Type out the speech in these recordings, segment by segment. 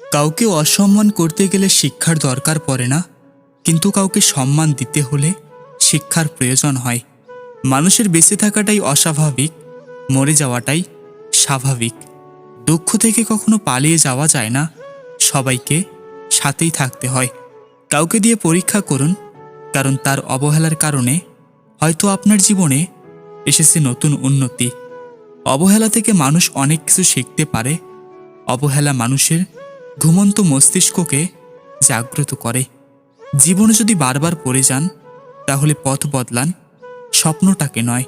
কাউকে অসম্মান করতে গেলে শিক্ষার দরকার পড়ে না, কিন্তু কাউকে সম্মান দিতে হলে শিক্ষার প্রয়োজন হয়। মানুষের বেঁচে থাকাটাই অস্বাভাবিক, মরে যাওয়াটাই স্বাভাবিক। দুঃখ থেকে কখনো পালিয়ে যাওয়া যায় না, সবাইকে সাথেই থাকতে হয়। কাউকে দিয়ে পরীক্ষা করুন, কারণ তার অবহেলার কারণে হয়তো আপনার জীবনে এসেছে নতুন উন্নতি। অবহেলা থেকে মানুষ অনেক কিছু শিখতে পারে। অবহেলা মানুষের ঘুমন্ত মস্তিষ্ককে জাগ্রত করে। জীবনে যদি বারবার পড়ে যান, তাহলে পথ বদলান, স্বপ্নটাকে নয়।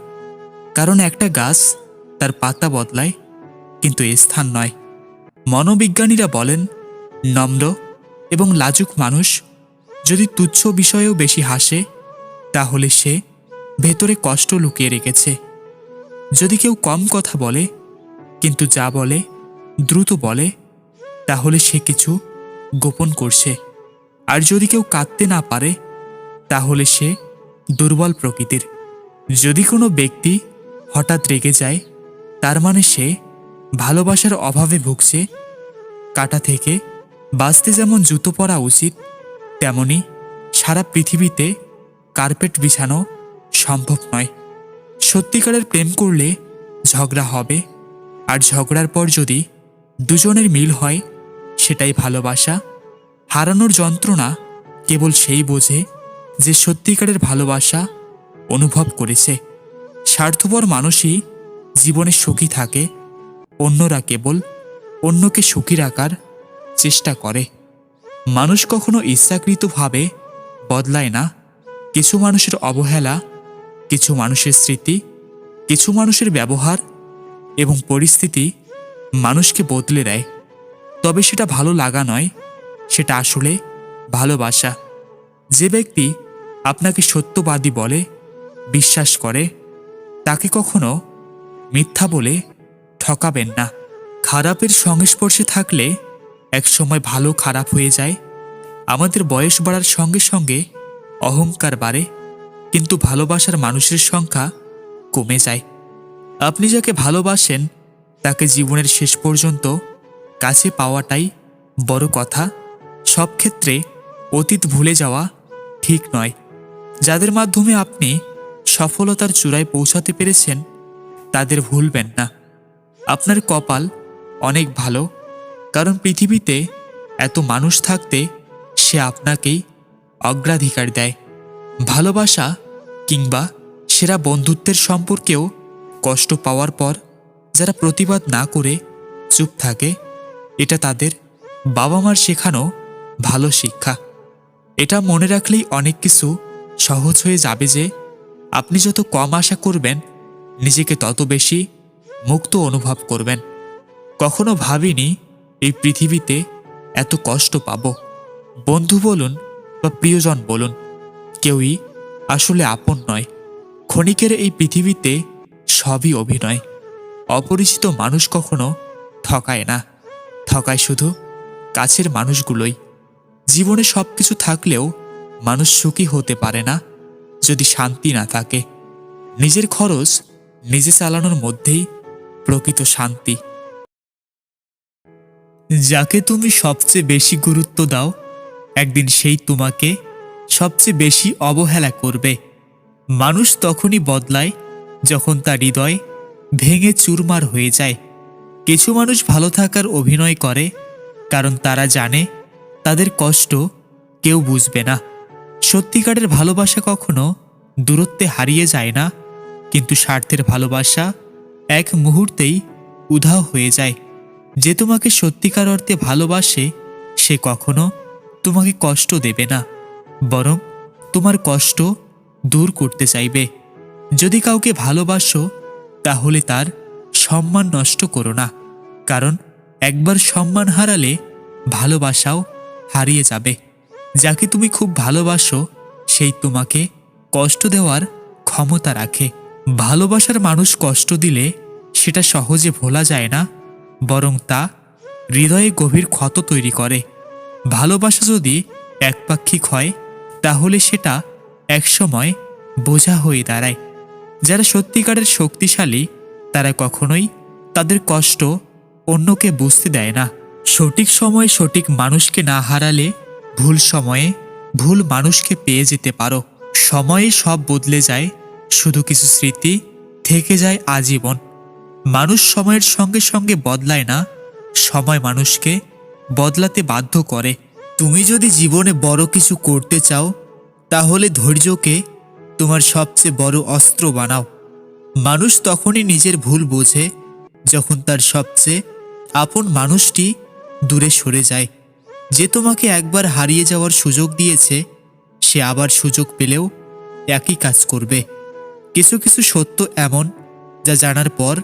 কারণ একটা গাছ তার পাতা বদলায়, কিন্তু স্থান নয়। মনোবিজ্ঞানীরা বলেন, নম্র এবং লাজুক মানুষ যদি তুচ্ছ বিষয়েও বেশি হাসে, তাহলে সে ভেতরে কষ্ট লুকিয়ে রেখেছে। যদি কেউ কম কথা বলে, কিন্তু যা বলে, দ্রুত বলে তাহলে সে কিছু গোপন করছে। আর যদি কেউ কাঁদতে না পারে, তাহলে সে দুর্বল প্রকৃতির। যদি কোনো ব্যক্তি হঠাৎ রেগে যায়, তার মানে সে ভালোবাসার অভাবে ভুগছে। কাটা থেকে বাঁচতে যেমন জুতো পরা উচিত, তেমনি সারা পৃথিবীতে কার্পেট বিছানো সম্ভব নয়। সত্যিকারের প্রেম করলে ঝগড়া হবে, আর ঝগড়ার পর যদি দুজনের মিল হয় সেটাই ভালোবাসা। হারানোর যন্ত্রণা কেবল সেই বোঝে যে সত্যিকারের ভালোবাসা অনুভব করেছে। স্বার্থপর মানুষই জীবনে সুখী থাকে, অন্যরা কেবল অন্যকে সুখী রাখার চেষ্টা করে। মানুষ কখনো ইচ্ছাকৃতভাবে বদলায় না। কিছু মানুষের অবহেলা, কিছু মানুষের স্মৃতি, কিছু মানুষের ব্যবহার এবং পরিস্থিতি মানুষকে বদলে দেয়। তবে সেটা ভালো লাগা নয়, সেটা আসলে ভালোবাসা। যে ব্যক্তি আপনাকে সত্যবাদী বলে, বিশ্বাস করে, তাকে কখনো মিথ্যা বলে ঠকাবেন না। খারাপের সংস্পর্শে থাকলে একসময় ভালো খারাপ হয়ে যায়। আমাদের বয়স বাড়ার সঙ্গে সঙ্গে অহংকার বাড়ে, কিন্তু ভালোবাসার মানুষের সংখ্যা কমে যায়। আপনি যাকে ভালোবাসেন, তাকে জীবনের শেষ পর্যন্ত কাছে পাওয়াটাই বড় কথা। সব ক্ষেত্রে অতীত ভুলে যাওয়া ঠিক নয়। যাদের মাধ্যমে আপনি সফলতার চূড়ায় পৌঁছাতে পেরেছেন, তাদের ভুলবেন না। আপনার কপাল অনেক ভালো, কারণ পৃথিবীতে এত মানুষ থাকতে সে আপনাকেই অগ্রাধিকার দেয়। ভালোবাসা কিংবা সেরা বন্ধুত্বের সম্পর্কেও কষ্ট পাওয়ার পর যারা প্রতিবাদ না করে চুপ থাকে এটা তাদের বাবা মার শেখানো ভালো শিক্ষা। এটা মনে রাখলেই অনেক কিছু সহজ হয়ে যাবে যে আপনি যত কম আশা করবেন, নিজেকে তত বেশি মুক্ত অনুভব করবেন। কখনো ভাবিনি এই পৃথিবীতে এত কষ্ট পাব। বন্ধু বলুন বা প্রিয়জন বলুন, কেউই আসলে আপন নয়। ক্ষণিকের এই পৃথিবীতে সবই অভিনয়। অপরিচিত মানুষ কখনো ঠকায় না। ঠকায় শুধু কাছের মানুষগুলোই। জীবনে সব কিছু থাকলেও মানুষ সুখী হতে পারে না যদি শান্তি না থাকে। নিজের খরচ নিজে চালানোর মধ্যেই প্রকৃত শান্তি। যাকে তুমি সবচেয়ে বেশি গুরুত্ব দাও, একদিন সেই তোমাকে সবচেয়ে বেশি অবহেলা করবে। মানুষ তখনই বদলায় যখন তার হৃদয় ভেঙে চুরমার হয়ে যায়। কিছু মানুষ ভালো থাকার অভিনয় করে, কারণ তারা জানে তাদের কষ্ট কেউ বুঝবে না। সত্যিকারের ভালোবাসা কখনো দূরত্বে হারিয়ে যায় না, কিন্তু স্বার্থের ভালোবাসা এক মুহূর্তেই উধাও হয়ে যায়। যে তোমাকে সত্যিকার অর্থে ভালোবাসে, সে কখনো তোমাকে কষ্ট দেবে না, বরং তোমার কষ্ট দূর করতে চাইবে। যদি কাউকে ভালোবাসো, তাহলে তার সম্মান নষ্ট করো না। কারণ একবার সম্মান হারালে ভালোবাসাও হারিয়ে যাবে। যাকে তুমি খুব ভালোবাসো, সেই তোমাকে কষ্ট দেওয়ার ক্ষমতা রাখে। ভালোবাসার মানুষ কষ্ট দিলে সেটা সহজে ভোলা যায় না, বরং তা হৃদয়ে গভীর ক্ষত তৈরি করে। ভালোবাসা যদি একপাক্ষিক হয়, তাহলে সেটা একসময় বোঝা হয়ে দাঁড়ায়। যারা সত্যিকারের শক্তিশালী, তারা কখনোই তাদের কষ্ট অন্যকে বুঝতে দেয় না। সঠিক সময়ে সঠিক মানুষকে না হারালে ভুল সময়ে ভুল মানুষকে পেয়ে যেতে পারো। সময়ে সব বদলে যায়, শুধু কিছু স্মৃতি থেকে যায় আজীবন। মানুষ সময়ের সঙ্গে সঙ্গে বদলায় না, সময় মানুষকে বদলাতে বাধ্য করে। তুমি যদি জীবনে বড় কিছু করতে চাও, তাহলে ধৈর্যকে তোমার সবচেয়ে বড় অস্ত্র বানাও। মানুষ তখনই নিজের ভুল বোঝে, যখন তার সবচেয়ে আপন মানুষটি দূরে সরে যায়। যে তোমাকে একবার হারিয়ে যাওয়ার সুযোগ দিয়েছে, সে আবার সুযোগ পেলেও একই কাজ করবে। কিছু কিছু সত্য এমন যা জানার পর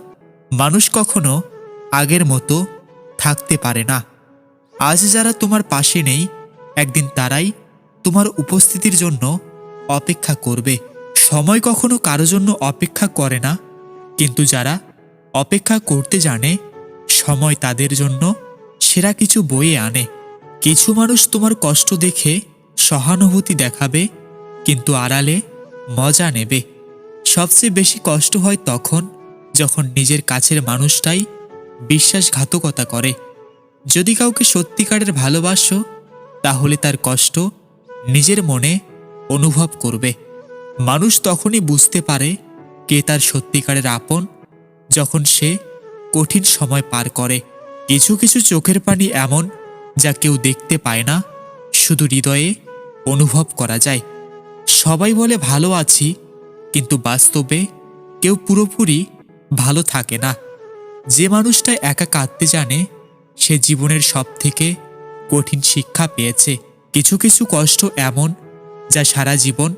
মানুষ কখনো আগের মতো থাকতে পারে না। আজ যারা তোমার পাশে নেই, একদিন তারাই তোমার উপস্থিতির জন্য অপেক্ষা করবে। সময় কখনো কারও জন্য অপেক্ষা করে না, কিন্তু যারা অপেক্ষা করতে জানে সময় তাদের জন্য সেরা কিছু বয়ে আনে। কিছু মানুষ তোমার কষ্ট দেখে সহানুভূতি দেখাবে, কিন্তু আড়ালে মজা নেবে। সবচেয়ে বেশি কষ্ট হয় তখন যখন নিজের কাছের মানুষটাই বিশ্বাসঘাতকতা করে। যদি কাউকে সত্যিকারের ভালোবাসো, তাহলে তার কষ্ট নিজের মনে অনুভব করবে। মানুষ তখনই বুঝতে পারে কে তার সত্যিকারের আপন, যখন সে কঠিন সময় পার করে। কিছু কিছু চোখের পানি এমন যা কেউ দেখতে পায় না, শুধু হৃদয়ে অনুভব করা যায়। সবাই বলে, ভালো আছি। কিন্তু বাস্তবে কেউ পুরোপুরি ভালো থাকে না। যে মানুষটা একা কাঁদতে জানে, সে জীবনের সব থেকে কঠিন শিক্ষা পেয়েছে। কিছু কিছু কষ্ট এমন যা সারা জীবন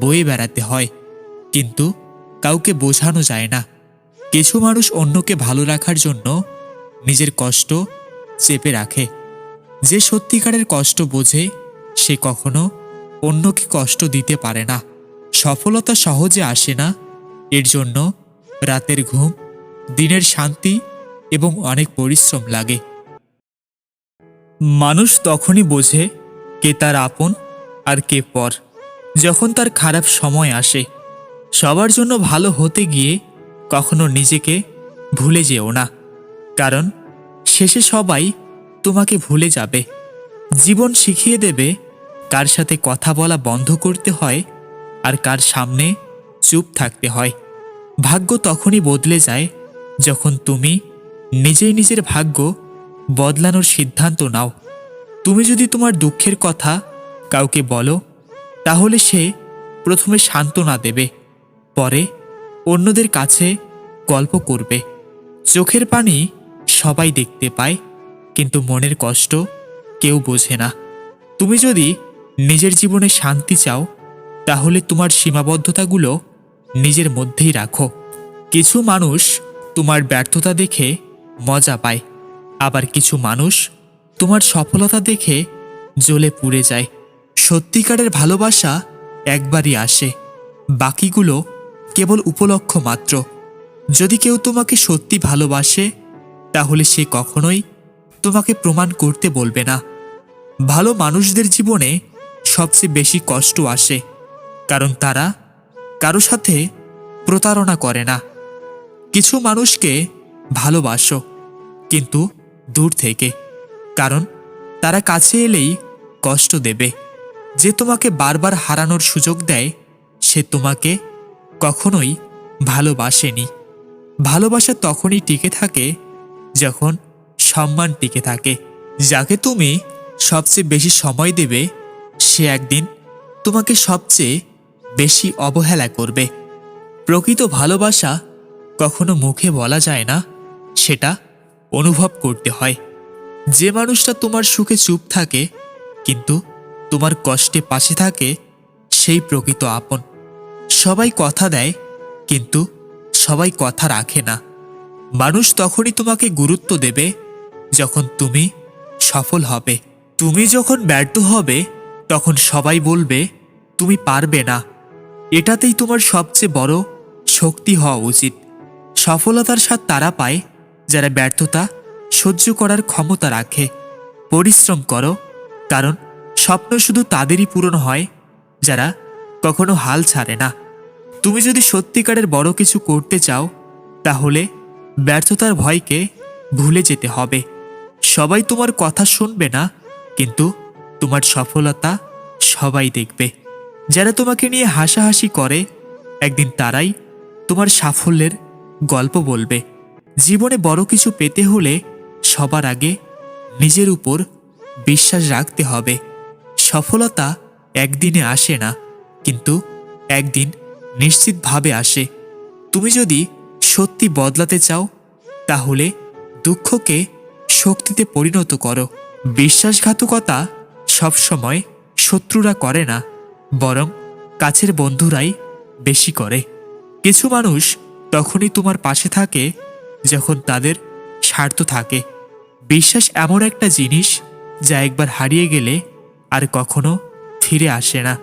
বয়ে বেড়াতে হয়, কিন্তু কাউকে বোঝানো যায় না। কিছু মানুষ অন্যকে ভালো রাখার জন্য নিজের কষ্ট চেপে রাখে। যে সত্যিকারের কষ্ট বোঝে, সে কখনো অন্যকে কষ্ট দিতে পারে না। সফলতা সহজে আসে না। এর জন্য রাতের ঘুম, দিনের শান্তি এবং অনেক পরিশ্রম লাগে। মানুষ তখনই বোঝে কে তার আপন আর কে পর। যখন তার খারাপ সময় আসে, সবার জন্য ভালো হতে গিয়ে কখনো নিজেকে ভুলে যেও না। কারণ শেষে সবাই তোমাকে ভুলে যাবে। জীবন শিখিয়ে দেবে কার সাথে কথা বলা বন্ধ করতে হয় আর কার সামনে চুপ থাকতে হয়। ভাগ্য তখনই বদলে যায় যখন তুমি নিজেই নিজের ভাগ্য বদলানোর সিদ্ধান্ত নাও। তুমি যদি তোমার দুঃখের কথা কাউকে বলো, তাহলে সে প্রথমে সান্ত্বনা দেবে, পরে অন্যদের কাছে গল্প করবে। চোখের পানি সবাই দেখতে পায়, কিন্তু মনের কষ্ট কেউ বোঝে না। তুমি যদি নিজের জীবনে শান্তি চাও, তাহলে তোমার সীমাবদ্ধতাগুলো নিজের মধ্যেই রাখো। কিছু মানুষ তোমার ব্যর্থতা দেখে মজা পায়, আবার কিছু মানুষ তোমার সফলতা দেখে জ্বলে পুড়ে যায়। সত্যিকারের ভালোবাসা একবারই আসে, বাকিগুলো কেবল উপলক্ষ মাত্র। যদি কেউ তোমাকে সত্যি ভালোবাসে, তাহলে সে কখনোই তোমাকে প্রমাণ করতে বলবে না। ভালো মানুষদের জীবনে সবচেয়ে বেশি কষ্ট আসে, কারণ তারা কারও সাথে প্রতারণা করে না। কিছু মানুষকে ভালোবাসো, কিন্তু দূর থেকে, কারণ তারা কাছে এলেই কষ্ট দেবে। যে তোমাকে বারবার হারানোর সুযোগ দেয়, সে তোমাকে কখনোই ভালোবাসেনি। ভালোবাসা তখনই টিকে থাকে যখন সম্মান টিকে থাকে। যাকে তুমি সবচেয়ে বেশি সময় দেবে, সে একদিন তোমাকে সবচেয়ে বেশি অবহেলা করবে। প্রকৃত ভালোবাসা কখনো মুখে বলা যায় না, সেটা অনুভব করতে হয়। যে মানুষটা তোমার সুখে চুপ থাকে, কিন্তু তোমার কষ্টে পাশে থাকে, সেই প্রকৃত আপন। সবাই কথা দেয়, কিন্তু সবাই কথা রাখে না। মানুষ তখনই তোমাকে গুরুত্ব দেবে যখন তুমি সফল হবে। তুমি যখন ব্যর্থ হবে, তখন সবাই বলবে, তুমি পারবে না। এটাতেই তোমার সবচেয়ে বড় শক্তি হওয়া উচিত। সফলতার স্বাদ তারা পায় যারা ব্যর্থতা সহ্য করার ক্ষমতা রাখে। পরিশ্রম করো, কারণ স্বপ্ন শুধু তাদেরই পূরণ হয় যারা কখনো হাল ছাড়ে না। তুমি যদি সত্যিকারের বড় কিছু করতে চাও, তাহলে ব্যর্থতার ভয়কে ভুলে যেতে হবে। সবাই তোমার কথা শুনবে না, কিন্তু তোমার সফলতা সবাই দেখবে। যারা তোমাকে নিয়ে হাসাহাসি করে, একদিন তারাই তোমার সাফল্যের গল্প বলবে। জীবনে বড় কিছু পেতে হলে সবার আগে নিজের উপর বিশ্বাস রাখতে হবে। সফলতা একদিনে আসে না, কিন্তু একদিন নিশ্চিতভাবে আসে। তুমি যদি সত্যি বদলাতে চাও, তাহলে দুঃখকে শক্তিতে পরিণত করো। বিশ্বাসঘাতকতা সবসময় শত্রুরা করে না, বরং কাছের বন্ধুরাই বেশি করে। কিছু মানুষ তখনই তোমার পাশে থাকে যখন তাদের স্বার্থ থাকে। বিশ্বাস এমন একটা জিনিস যা একবার হারিয়ে গেলে আর কখনো ফিরে আসে না।